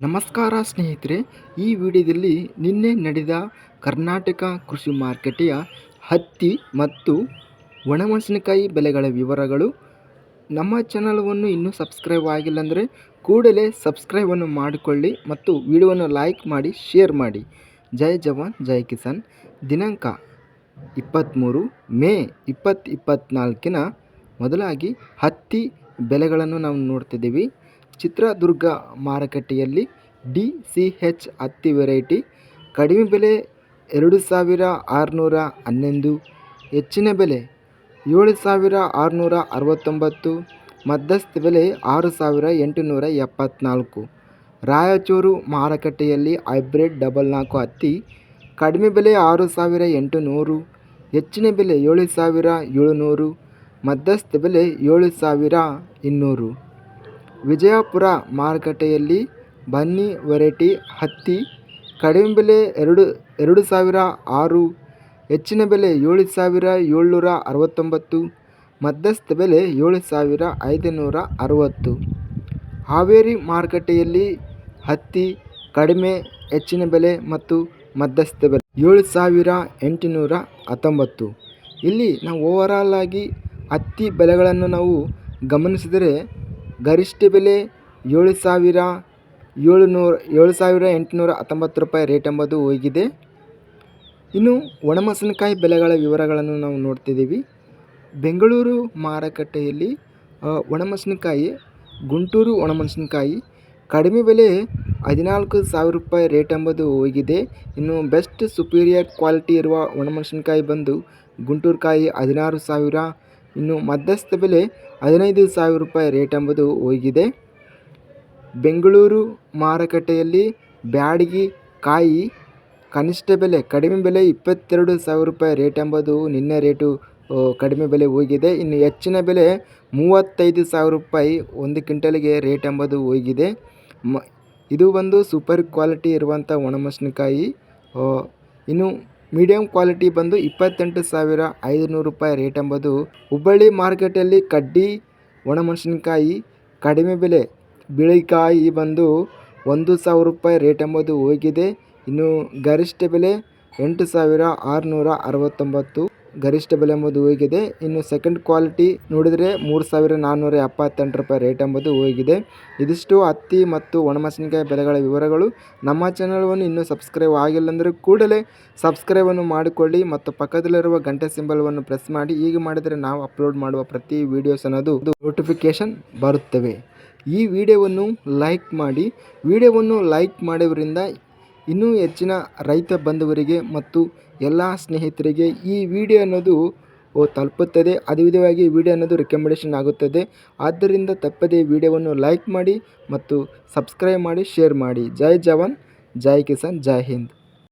ನಮಸ್ಕಾರ ಸ್ನೇಹಿತರೆ, ಈ ವಿಡಿಯೋದಲ್ಲಿ ನಿನ್ನೆ ನಡೆದ ಕರ್ನಾಟಕ ಕೃಷಿ ಮಾರುಕಟ್ಟೆಯ ಹತ್ತಿ ಮತ್ತು ಒಣಮೆಣಸಿನಕಾಯಿ ಬೆಲೆಗಳ ವಿವರಗಳು. ನಮ್ಮ ಚಾನಲ್ವನ್ನು ಇನ್ನೂ ಸಬ್ಸ್ಕ್ರೈಬ್ ಆಗಿಲ್ಲ ಅಂದರೆ ಕೂಡಲೇ ಸಬ್ಸ್ಕ್ರೈಬನ್ನು ಮಾಡಿಕೊಳ್ಳಿ ಮತ್ತು ವಿಡಿಯೋವನ್ನು ಲೈಕ್ ಮಾಡಿ, ಶೇರ್ ಮಾಡಿ. ಜೈ ಜವಾನ್, ಜೈ ಕಿಸಾನ್. ದಿನಾಂಕ ಇಪ್ಪತ್ತ್ಮೂರು ಮೇ ಇಪ್ಪತ್ತು ಇಪ್ಪತ್ತ್ನಾಲ್ಕಿನ ಮೊದಲಾಗಿ ಹತ್ತಿ ಬೆಲೆಗಳನ್ನು ನಾವು ನೋಡ್ತಿದ್ದೀವಿ. ಚಿತ್ರದುರ್ಗ ಮಾರುಕಟ್ಟೆಯಲ್ಲಿ ಡಿ ಸಿ ಹೆಚ್ ಹತ್ತಿ ವೆರೈಟಿ. ಕಡಿಮೆ ಬೆಲೆ ಎರಡು ಸಾವಿರ ಆರುನೂರ ಹನ್ನೊಂದು. ಹೆಚ್ಚಿನ ಬೆಲೆ ಏಳು ಸಾವಿರ ಆರುನೂರ ಅರವತ್ತೊಂಬತ್ತು. ಮಧ್ಯಸ್ಥ ಬೆಲೆ ಆರು ಸಾವಿರ ಎಂಟುನೂರ ಎಪ್ಪತ್ತ್ನಾಲ್ಕು ರಾಯಚೂರು ಮಾರುಕಟ್ಟೆಯಲ್ಲಿ ಹೈಬ್ರಿಡ್ ಡಬಲ್ ನಾಲ್ಕು ಹತ್ತಿ. ಕಡಿಮೆ ಬೆಲೆ ಆರು ಸಾವಿರ ಎಂಟುನೂರು. ಹೆಚ್ಚಿನ ಬೆಲೆ ಏಳು ಸಾವಿರ ಏಳುನೂರು. ಮಧ್ಯಸ್ಥ ಬೆಲೆ ಏಳು ಸಾವಿರ ಇನ್ನೂರು. ವಿಜಯಪುರ ಮಾರುಕಟ್ಟೆಯಲ್ಲಿ ಬನ್ನಿ ವೆರೈಟಿ ಹತ್ತಿ, ಕಡಿಮೆ ಬೆಲೆ ಎರಡು ಎರಡು ಸಾವಿರ ಆರು, ಹೆಚ್ಚಿನ ಬೆಲೆ ಏಳು ಸಾವಿರ ಏಳ್ನೂರ ಅರವತ್ತೊಂಬತ್ತು, ಮಧ್ಯಸ್ಥ ಬೆಲೆ ಏಳು ಸಾವಿರ ಐದುನೂರ ಅರವತ್ತು. ಹಾವೇರಿ ಮಾರುಕಟ್ಟೆಯಲ್ಲಿ ಹತ್ತಿ ಕಡಿಮೆ, ಹೆಚ್ಚಿನ ಬೆಲೆ ಮತ್ತು ಮಧ್ಯಸ್ಥ ಬೆಲೆ ಏಳು ಸಾವಿರ ಎಂಟುನೂರ ಹತ್ತೊಂಬತ್ತು. ಇಲ್ಲಿ ನಾವು ಓವರಾಲ್ ಆಗಿ ಹತ್ತಿ ಬೆಲೆಗಳನ್ನು ನಾವು ಗಮನಿಸಿದರೆ ಗರಿಷ್ಠ ಬೆಲೆ ಏಳು ಸಾವಿರ ಏಳುನೂರ, ಏಳು ಸಾವಿರ ಎಂಟುನೂರ ಹತ್ತೊಂಬತ್ತು ರೂಪಾಯಿ ರೇಟ್ ಎಂಬುದು ಹೋಗಿದೆ. ಇನ್ನು ಒಣಮೆಣಸಿನಕಾಯಿ ಬೆಲೆಗಳ ವಿವರಗಳನ್ನು ನಾವು ನೋಡ್ತಿದ್ದೀವಿ. ಬೆಂಗಳೂರು ಮಾರುಕಟ್ಟೆಯಲ್ಲಿ ಒಣಮೆಣಸಿನಕಾಯಿ, ಗುಂಟೂರು ಒಣಮೆಣಸಿನಕಾಯಿ ಕಡಿಮೆ ಬೆಲೆ ಹದಿನಾಲ್ಕು ಸಾವಿರ ರೂಪಾಯಿ ರೇಟ್ ಎಂಬುದು ಹೋಗಿದೆ. ಇನ್ನು ಬೆಸ್ಟ್ ಸುಪೀರಿಯರ್ ಕ್ವಾಲಿಟಿ ಇರುವ ಒಣಮೆಣಸಿನಕಾಯಿ ಬಂದು ಗುಂಟೂರು ಕಾಯಿ ಹದಿನಾರು ಸಾವಿರ ಇನ್ನು ಮಧ್ಯಸ್ಥ ಬೆಲೆ ಹದಿನೈದು ಸಾವಿರ ರೂಪಾಯಿ ರೇಟ್ ಎಂಬುದು ಹೋಗಿದೆ. ಬೆಂಗಳೂರು ಮಾರುಕಟ್ಟೆಯಲ್ಲಿ ಬ್ಯಾಡಗಿ ಕಾಯಿ ಕನಿಷ್ಠ ಬೆಲೆ ಕಡಿಮೆ ಬೆಲೆ ಇಪ್ಪತ್ತೆರಡು ಸಾವಿರ ರೂಪಾಯಿ ರೇಟ್ ಎಂಬುದು ನಿನ್ನೆ ರೇಟು ಕಡಿಮೆ ಬೆಲೆ ಹೋಗಿದೆ. ಇನ್ನು ಹೆಚ್ಚಿನ ಬೆಲೆ ಮೂವತ್ತೈದು ಸಾವಿರ ರೂಪಾಯಿ ಒಂದು ಕ್ವಿಂಟಲ್ಗೆ ರೇಟ್ ಎಂಬುದು ಹೋಗಿದೆ. ಮ, ಇದು ಒಂದು ಸೂಪರ್ ಕ್ವಾಲಿಟಿ ಇರುವಂಥ ಒಣಮೆಣಸಿನಕಾಯಿ ಇನ್ನು ಮೀಡಿಯಮ್ ಕ್ವಾಲಿಟಿ ಬಂದು ಇಪ್ಪತ್ತೆಂಟು ಸಾವಿರ ಐದುನೂರು ರೂಪಾಯಿ ರೇಟ್ ಎಂಬುದು ಹುಬ್ಬಳ್ಳಿ ಮಾರ್ಕೆಟಲ್ಲಿ ಕಡ್ಡಿ, ಒಣಮೆಣಸಿನಕಾಯಿ, ಕಡಿಮೆ ಬೆಲೆ, ಬಿಳಿಕಾಯಿ ಬಂದು ಒಂದು ಸಾವಿರ ರೂಪಾಯಿ ರೇಟ್ ಎಂಬುದು ಹೋಗಿದೆ. ಇನ್ನು ಗರಿಷ್ಠ ಬೆಲೆ ಎಂಟು ಸಾವಿರ ಆರುನೂರ ಅರವತ್ತೊಂಬತ್ತು. ಗರಿಷ್ಠ ಬೆಲೆ ಎಂಬುದು ಹೋಗಿದೆ ಇನ್ನು ಸೆಕೆಂಡ್ ಕ್ವಾಲಿಟಿ ನೋಡಿದರೆ ಮೂರು ಸಾವಿರ ನಾನ್ನೂರ ಎಪ್ಪತ್ತೆಂಟು ರೂಪಾಯಿ ರೇಟ್ ಎಂಬುದು ಹೋಗಿದೆ ಇದಿಷ್ಟು ಹತ್ತಿ ಮತ್ತು ಒಣಮೆಣಸಿನಕಾಯಿ ಬೆಲೆಗಳ ವಿವರಗಳು. ನಮ್ಮ ಚಾನಲ್ವನ್ನು ಇನ್ನೂ ಸಬ್ಸ್ಕ್ರೈಬ್ ಆಗಿಲ್ಲ ಅಂದರೆ ಕೂಡಲೇ ಸಬ್ಸ್ಕ್ರೈಬನ್ನು ಮಾಡಿಕೊಳ್ಳಿ ಮತ್ತು ಪಕ್ಕದಲ್ಲಿರುವ ಗಂಟೆ ಸಿಂಬಲ್ವನ್ನು ಪ್ರೆಸ್ ಮಾಡಿ. ಹೀಗೆ ಮಾಡಿದರೆ ನಾವು ಅಪ್ಲೋಡ್ ಮಾಡುವ ಪ್ರತಿ ವೀಡಿಯೋಸ್ ಅನ್ನೋದು ನೋಟಿಫಿಕೇಷನ್ ಬರುತ್ತವೆ. ಈ ವಿಡಿಯೋವನ್ನು ಲೈಕ್ ಮಾಡಿ. ವಿಡಿಯೋವನ್ನು ಲೈಕ್ ಮಾಡೋದ್ರಿಂದ ಇನ್ನೂ ಹೆಚ್ಚಿನ ರೈತ ಬಂಧುವರಿಗೆ ಮತ್ತು ಎಲ್ಲ ಸ್ನೇಹಿತರಿಗೆ ಈ ವಿಡಿಯೋ ಅನ್ನೋದು ತಲುಪುತ್ತದೆ. ಅದೇ ವಿಧವಾಗಿ ವಿಡಿಯೋ ಅನ್ನೋದು ರೆಕಮೆಂಡೇಷನ್ ಆಗುತ್ತದೆ. ಆದ್ದರಿಂದ ತಪ್ಪದೆ ವಿಡಿಯೋವನ್ನು ಲೈಕ್ ಮಾಡಿ ಮತ್ತು ಸಬ್ಸ್ಕ್ರೈಬ್ ಮಾಡಿ ಶೇರ್ ಮಾಡಿ. ಜೈ ಜವಾನ್, ಜೈ ಕಿಸಾನ್, ಜೈ ಹಿಂದ್.